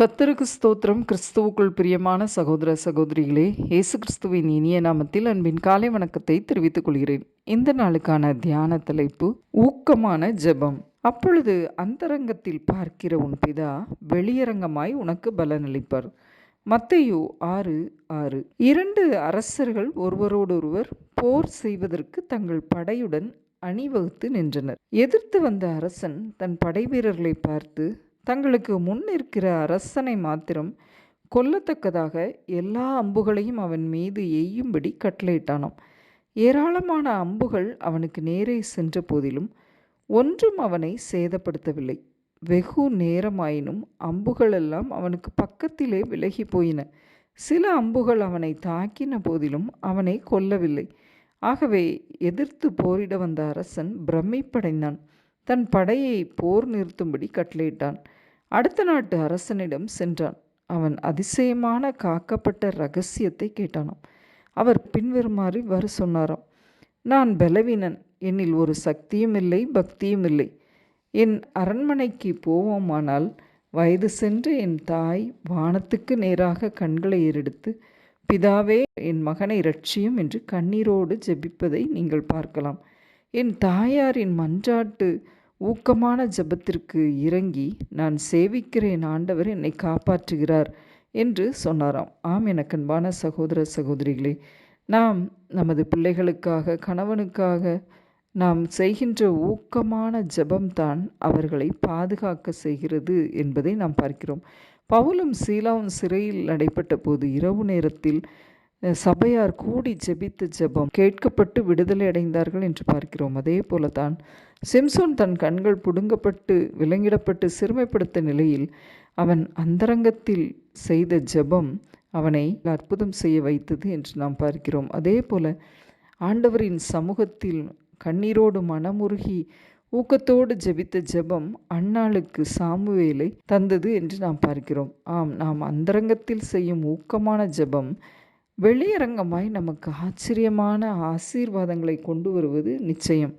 கத்தருக்கு ஸ்தோத்திரம். கிறிஸ்துவுக்குள் பிரியமான சகோதர சகோதரிகளே இயேசு கிறிஸ்துவின் இனிய நாமத்தில் அன்பின் காலை வணக்கத்தை தெரிவித்துக் கொள்கிறேன். இந்த நாளுக்கான தியான தலைப்பு ஊக்கமான ஜெபம். அப்பொழுது அந்தரங்கத்தில் பார்க்கிற உன் பிதா வெளியரங்கமாய் உனக்கு பலனளிப்பார். மத்தையோ ஆறு ஆறு. இரண்டு அரசர்கள் ஒருவரோடொருவர் போர் செய்வதற்கு தங்கள் படையுடன் அணிவகுத்து நின்றனர். எதிர்த்து வந்த அரசன் தன் படை வீரர்களை பார்த்து தங்களுக்கு முன் இருக்கிற அரசனை மாத்திரம் கொல்லத்தக்கதாக எல்லா அம்புகளையும் அவன் மீது எய்யும்படி கட்டளையிட்டானாம். ஏராளமான அம்புகள் அவனுக்கு நேரே சென்ற போதிலும் ஒன்றும் அவனை சேதப்படுத்தவில்லை. வெகு நேரமாயினும் அம்புகளெல்லாம் அவனுக்கு பக்கத்திலே விலகி போயின. சில அம்புகள் அவனை தாக்கின போதிலும் அவனை கொல்லவில்லை. ஆகவே எதிர்த்து போரிட வந்த அரசன் பிரமிப்படைந்தான். தன் படையை போர் நிறுத்தும்படி கட்டளையிட்டான். அடுத்த நாட்டு அரசனிடம் சென்றான். அவன் அதிசயமான காக்கப்பட்ட ரகசியத்தை கேட்டானாம். அவர் பின்வருமாறு வர சொன்னாராம். நான் பலவீனன். என்னில் ஒரு சக்தியும் இல்லை பக்தியும் இல்லை. என் அரண்மனைக்கு போவோமானால் வயது சென்று என் தாய் வானத்துக்கு நேராக கண்களை ஏறெடுத்து பிதாவே என் மகனை ரட்சியும் என்று கண்ணீரோடு ஜெபிப்பதை நீங்கள் பார்க்கலாம். என் தாயாரின் மன்றாட்டு ஊக்கமான ஜெபத்திற்கு இறங்கி நான் சேவிக்கிறேன் ஆண்டவர் என்னை காப்பாற்றுகிறார் என்று சொன்னாராம். ஆம் என கண்பான சகோதர சகோதரிகளே நாம் நமது பிள்ளைகளுக்காக கணவனுக்காக நாம் செய்கின்ற ஊக்கமான ஜபம்தான் அவர்களை பாதுகாக்க செய்கிறது என்பதை நாம் பார்க்கிறோம். பவுலும் சீலாவும் சிறையில் நடைபெற்ற போது இரவு நேரத்தில் சபையார் கூடி ஜெபித்த ஜெபம் கேட்கப்பட்டு விடுதலை அடைந்தார்கள் என்று பார்க்கிறோம். அதே போலதான் சிம்சோன் தன் கண்கள் புடுங்கப்பட்டு விலங்கிடப்பட்டு சிறுமைப்படுத்த நிலையில் அவன் அந்தரங்கத்தில் செய்த ஜெபம் அவனை அற்புதம் செய்ய வைத்தது என்று நாம் பார்க்கிறோம். அதே போல ஆண்டவரின் சமூகத்தில் கண்ணீரோடு மனமுருகி ஊக்கத்தோடு ஜெபித்த ஜெபம் அன்னாளுக்கு சாமுவேலை தந்தது என்று நாம் பார்க்கிறோம். ஆம் நாம் அந்தரங்கத்தில் செய்யும் ஊக்கமான ஜெபம் வெளியரங்கமாய் நமக்கு ஆச்சரியமான ஆசீர்வாதங்களை கொண்டு வருவது நிச்சயம்.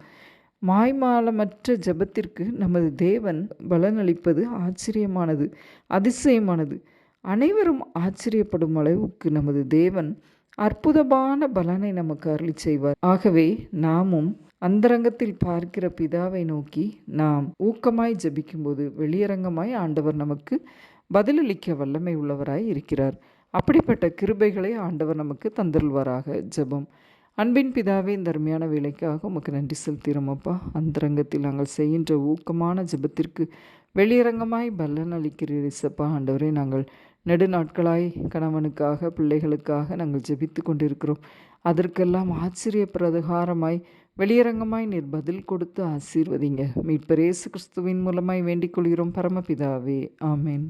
மாய்மாலமற்ற ஜபத்திற்கு நமது தேவன் பலனளிப்பது ஆச்சரியமானது அதிசயமானது. அனைவரும் ஆச்சரியப்படும் அளவுக்கு நமது தேவன் அற்புதமான பலனை நமக்கு அருளி செய்வார். ஆகவே நாமும் அந்தரங்கத்தில் பார்க்கிற பிதாவை நோக்கி நாம் ஊக்கமாய் ஜபிக்கும்போது வெளியரங்கமாய் ஆண்டவர் நமக்கு பதிலளிக்க வல்லமை உள்ளவராய் இருக்கிறார். அப்படிப்பட்ட கிருபைகளை ஆண்டவர் நமக்கு தந்துள்வாராக ஜெபம். அன்பின் பிதாவே இந்த அருமையான வேலைக்காக உமக்கு நன்றி செலுத்திறோமப்பா அந்தரங்கத்தில் நாங்கள் செய்கின்ற ஊக்கமான ஜெபத்திற்கு வெளியரங்கமாய் பலன் அளிக்கிறீர் இசப்பா ஆண்டவரே நாங்கள் நெடுநாட்களாய் கணவனுக்காக பிள்ளைகளுக்காக நாங்கள் ஜெபித்து கொண்டிருக்கிறோம். அதற்கெல்லாம் ஆச்சரிய பிரகாரமாய் வெளியரங்கமாய் நீர் பதில் கொடுத்து ஆசீர்வதிங்க. மீட்பரேசு கிறிஸ்துவின் மூலமாய் வேண்டிக் கொள்கிறோம். பரமபிதாவே ஆமேன்.